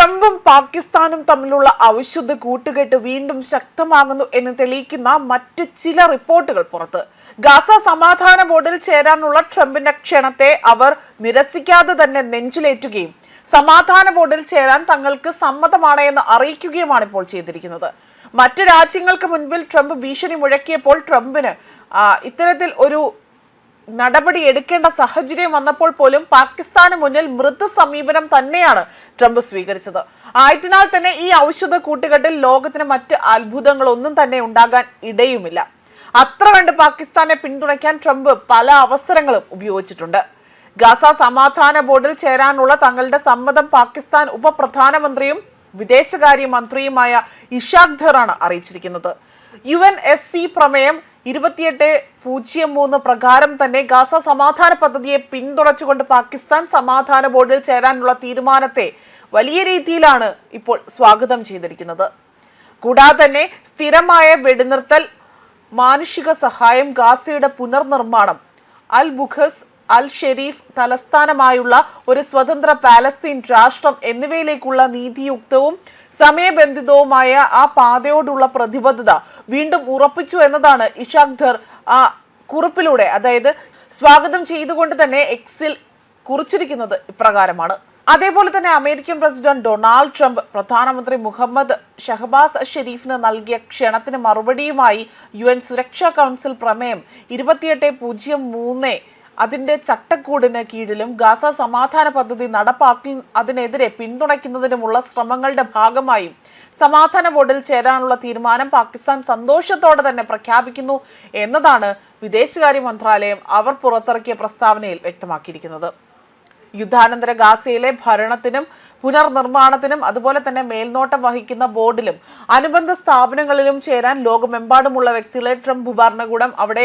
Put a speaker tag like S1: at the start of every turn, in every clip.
S1: ട്രംപും പാകിസ്ഥാനും തമ്മിലുള്ള ഔഷധ കൂട്ടുകെട്ട് വീണ്ടും ശക്തമാകുന്നു എന്ന് തെളിയിക്കുന്ന മറ്റ് ചില റിപ്പോർട്ടുകൾ പുറത്ത്. ഗാസ സമാധാന ബോർഡിൽ ചേരാനുള്ള ട്രംപിന്റെ ക്ഷണത്തെ അവർ നിരസിക്കാതെ തന്നെ നെഞ്ചിലേറ്റുകയും സമാധാന ബോർഡിൽ ചേരാൻ തങ്ങൾക്ക് സമ്മതമാണ് എന്ന് അറിയിക്കുകയുമാണ് ഇപ്പോൾ ചെയ്തിരിക്കുന്നത്. മറ്റ് രാജ്യങ്ങൾക്ക് മുൻപിൽ ട്രംപ് ഭീഷണി മുഴക്കിയപ്പോൾ ട്രംപിന് ഇത്തരത്തിൽ ഒരു നടപടി എടുക്കേണ്ട സാഹചര്യം വന്നപ്പോൾ പോലും പാകിസ്ഥാന് മുന്നിൽ മൃദു സമീപനം തന്നെയാണ് ട്രംപ് സ്വീകരിച്ചത്. ആയതിനാൽ തന്നെ ഈ ഔഷധ കൂട്ടുകെട്ടിൽ ലോകത്തിന് മറ്റ് അത്ഭുതങ്ങളൊന്നും തന്നെ ഉണ്ടാകാൻ ഇടയുമില്ല. അത്ര കണ്ട് പാകിസ്ഥാനെ പിന്തുണയ്ക്കാൻ ട്രംപ് പല അവസരങ്ങളും ഉപയോഗിച്ചിട്ടുണ്ട്. ഗാസ സമാധാന ബോർഡിൽ ചേരാനുള്ള തങ്ങളുടെ സമ്മതം പാകിസ്ഥാൻ ഉപപ്രധാനമന്ത്രിയും വിദേശകാര്യ മന്ത്രിയുമായ ഇഷാഖ് ധറാണ് അറിയിച്ചിരിക്കുന്നത്. യു എൻ എസ് സി പ്രമേയം ഇരുപത്തിയെട്ട് പൂജ്യം മൂന്ന് പ്രകാരം തന്നെ ഗാസ സമാധാന പദ്ധതിയെ പിന്തുണച്ചുകൊണ്ട് പാകിസ്ഥാൻ സമാധാന ബോർഡിൽ ചേരാനുള്ള തീരുമാനത്തെ വലിയ രീതിയിലാണ് ഇപ്പോൾ സ്വാഗതം ചെയ്തിരിക്കുന്നത്. കൂടാതെ തന്നെ സ്ഥിരമായ വെടിനിർത്തൽ മാനുഷിക സഹായം ഗാസയുടെ പുനർനിർമ്മാണം അൽ ബുഖസ് അൽ ഷെരീഫ് തലസ്ഥാനമായുള്ള ഒരു സ്വതന്ത്ര പാലസ്തീൻ രാഷ്ട്രം എന്നിവയിലേക്കുള്ള നീതിയുക്തവും സമയബന്ധിതവുമായ ആ പാതയോടുള്ള പ്രതിബദ്ധത വീണ്ടും ഉറപ്പിച്ചു എന്നതാണ് ഇഷാഖ് ധർ ആ കുറിപ്പിലൂടെ. അതായത് സ്വാഗതം ചെയ്തുകൊണ്ട് തന്നെ എക്സിൽ കുറിച്ചിരിക്കുന്നത് ഇപ്രകാരമാണ്. അതേപോലെ തന്നെ അമേരിക്കൻ പ്രസിഡന്റ് ഡൊണാൾഡ് ട്രംപ് പ്രധാനമന്ത്രി മുഹമ്മദ് ഷഹബാസ് ഷെരീഫിന് നൽകിയ ക്ഷണത്തിന് മറുപടിയുമായി യു എൻ സുരക്ഷാ കൗൺസിൽ പ്രമേയം ഇരുപത്തിയെട്ട് പൂജ്യം മൂന്ന് അതിന്റെ ചട്ടക്കൂടിന് കീഴിലും ഗാസ സമാധാന പദ്ധതി നടപ്പാക്കി അതിനെതിരെ പിന്തുണയ്ക്കുന്നതിനുമുള്ള ശ്രമങ്ങളുടെ ഭാഗമായും സമാധാന ബോർഡിൽ ചേരാനുള്ള തീരുമാനം പാകിസ്ഥാൻ സന്തോഷത്തോടെ തന്നെ പ്രഖ്യാപിക്കുന്നു എന്നതാണ് വിദേശകാര്യ മന്ത്രാലയം അവർ പുറത്തിറക്കിയ പ്രസ്താവനയിൽ വ്യക്തമാക്കിയിരിക്കുന്നത്. യുദ്ധാനന്തര ഗാസയിലെ ഭരണത്തിനും പുനർനിർമ്മാണത്തിനും അതുപോലെ തന്നെ മേൽനോട്ടം വഹിക്കുന്ന ബോർഡിലും അനുബന്ധ സ്ഥാപനങ്ങളിലും ചേരാൻ ലോകമെമ്പാടുമുള്ള വ്യക്തികളെ ട്രംപ് ഭരണകൂടം അവിടെ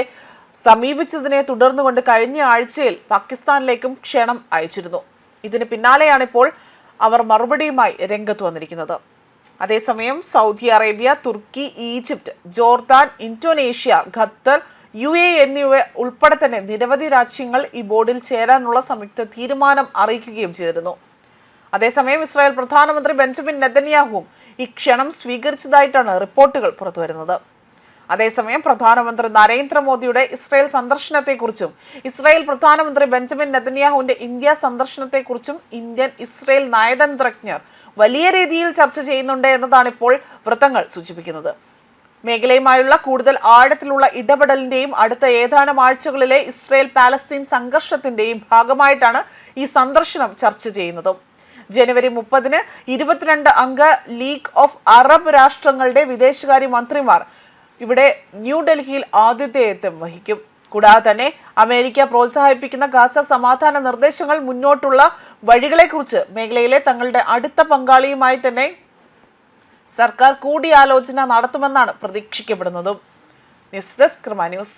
S1: സമീപിച്ചതിനെ തുടർന്നുകൊണ്ട് കഴിഞ്ഞ ആഴ്ചയിൽ പാകിസ്ഥാനിലേക്കും ക്ഷണം അയച്ചിരുന്നു. ഇതിന് പിന്നാലെയാണിപ്പോൾ അവർ മറുപടിയുമായി രംഗത്ത് വന്നിരിക്കുന്നത്. അതേസമയം Saudi Arabia Turkey Egypt Jordan Indonesia Qatar U A എന്നിവ ഉൾപ്പെടെ തന്നെ നിരവധി രാജ്യങ്ങൾ ഈ ബോർഡിൽ ചേരാനുള്ള സംയുക്ത തീരുമാനം അറിയിക്കുകയും ചെയ്തിരുന്നു. അതേസമയം ഇസ്രായേൽ പ്രധാനമന്ത്രി ബെഞ്ചമിൻ നെതന്യാഹുവും ഈ ക്ഷണം സ്വീകരിച്ചതായിട്ടാണ് റിപ്പോർട്ടുകൾ പുറത്തുവരുന്നത്. അതേസമയം പ്രധാനമന്ത്രി നരേന്ദ്രമോദിയുടെ ഇസ്രായേൽ സന്ദർശനത്തെക്കുറിച്ചും ഇസ്രായേൽ പ്രധാനമന്ത്രി ബെഞ്ചമിൻ നെതന്യാഹുവിന്റെ ഇന്ത്യ സന്ദർശനത്തെക്കുറിച്ചും ഇന്ത്യൻ ഇസ്രായേൽ നയതന്ത്രജ്ഞർ വലിയ രീതിയിൽ ചർച്ച ചെയ്യുന്നുണ്ട് എന്നതാണ് ഇപ്പോൾ വൃത്തങ്ങൾ സൂചിപ്പിക്കുന്നത്. മേഖലയുമായുള്ള കൂടുതൽ ആഴത്തിലുള്ള ഇടപെടലിന്റെയും അടുത്ത ഏതാനും ആഴ്ചകളിലെ ഇസ്രയേൽ പാലസ്തീൻ സംഘർഷത്തിന്റെയും ഭാഗമായിട്ടാണ് ഈ സന്ദർശനം ചർച്ച ചെയ്യുന്നത്. ജനുവരി മുപ്പതിന് ഇരുപത്തിരണ്ട് അംഗ ലീഗ് ഓഫ് അറബ് രാഷ്ട്രങ്ങളുടെ വിദേശകാര്യ മന്ത്രിമാർ ഇവിടെ ന്യൂഡൽഹിയിൽ ആതിഥേയത്വം വഹിക്കും. കൂടാതെ തന്നെ അമേരിക്ക പ്രോത്സാഹിപ്പിക്കുന്ന ഗാസ സമാധാന നിർദ്ദേശങ്ങൾ മുന്നോട്ടുള്ള വഴികളെക്കുറിച്ച് മേഖലയിലെ തങ്ങളുടെ അടുത്ത പങ്കാളിയുമായി തന്നെ സർക്കാർ കൂടിയാലോചന നടത്തുമെന്നാണ് പ്രതീക്ഷിക്കപ്പെടുന്നതും. News desk news.